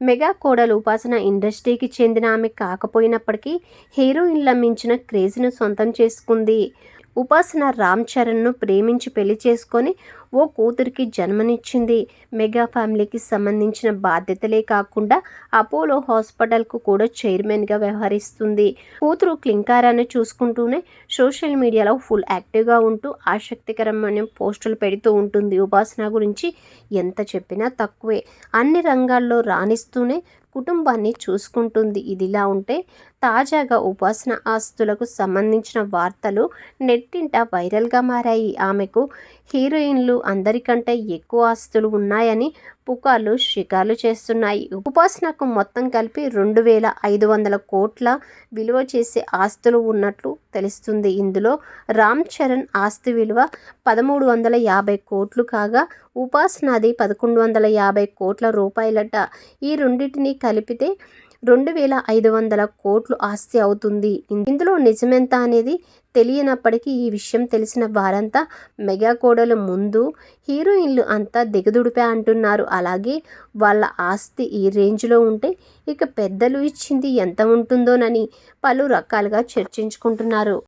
Mega కోడలు ఉపాసన ఇండస్ట్రీకి చెందిన ఆమె కాకపోయినప్పటికీ హీరోయిన్ల మించిన క్రేజ్ను సొంతం చేసుకుంది. ఉపాసన రామ్ చరణ్ను ప్రేమించి పెళ్ళి చేసుకొని ఓ కూతురికి జన్మనిచ్చింది. మెగా ఫ్యామిలీకి సంబంధించిన బాధ్యతలే కాకుండా అపోలో హాస్పిటల్కు కూడా చైర్మన్గా వ్యవహరిస్తుంది. కూతురు క్లింకారాన్ని చూసుకుంటూనే సోషల్ మీడియాలో ఫుల్ యాక్టివ్గా ఉంటూ ఆసక్తికరమైన పోస్టులు పెడుతూ ఉంటుంది. ఉపాసన గురించి ఎంత చెప్పినా తక్కువే. అన్ని రంగాల్లో రాణిస్తూనే కుటుంబాన్ని చూసుకుంటుంది. ఇదిలా ఉంటే తాజాగా ఉపాసన ఆస్తులకు సంబంధించిన వార్తలు నెట్టింట వైరల్గా మారాయి. ఆమెకు హీరోయిన్లు అందరికంటే ఎక్కువ ఆస్తులు ఉన్నాయని పుకార్లు షికార్లు చేస్తున్నాయి. ఉపాసనకు మొత్తం కలిపి రెండు వేల ఐదు వందల కోట్ల విలువ చేసే ఆస్తులు ఉన్నట్లు తెలుస్తుంది. ఇందులో రామ్ చరణ్ ఆస్తి విలువ పదమూడు వందల యాభై కోట్లు కాగా ఉపాసనది పదకొండు వందల యాభై కోట్ల రూపాయలట. ఈ రెండింటిని కలిపితే రెండు వేల ఐదు వందల కోట్లు ఆస్తి అవుతుంది. ఇందులో నిజమెంత అనేది తెలియనప్పటికీ ఈ విషయం తెలిసిన వారంతా మెగా కోడలు ముందు హీరోయిన్లు అంతా దిగదుడిపే అంటున్నారు. అలాగే వాళ్ళ ఆస్తి ఈ రేంజ్లో ఉంటే ఇక పెద్దలు ఇచ్చింది ఎంత ఉంటుందోనని పలు రకాలుగా చర్చించుకుంటున్నారు.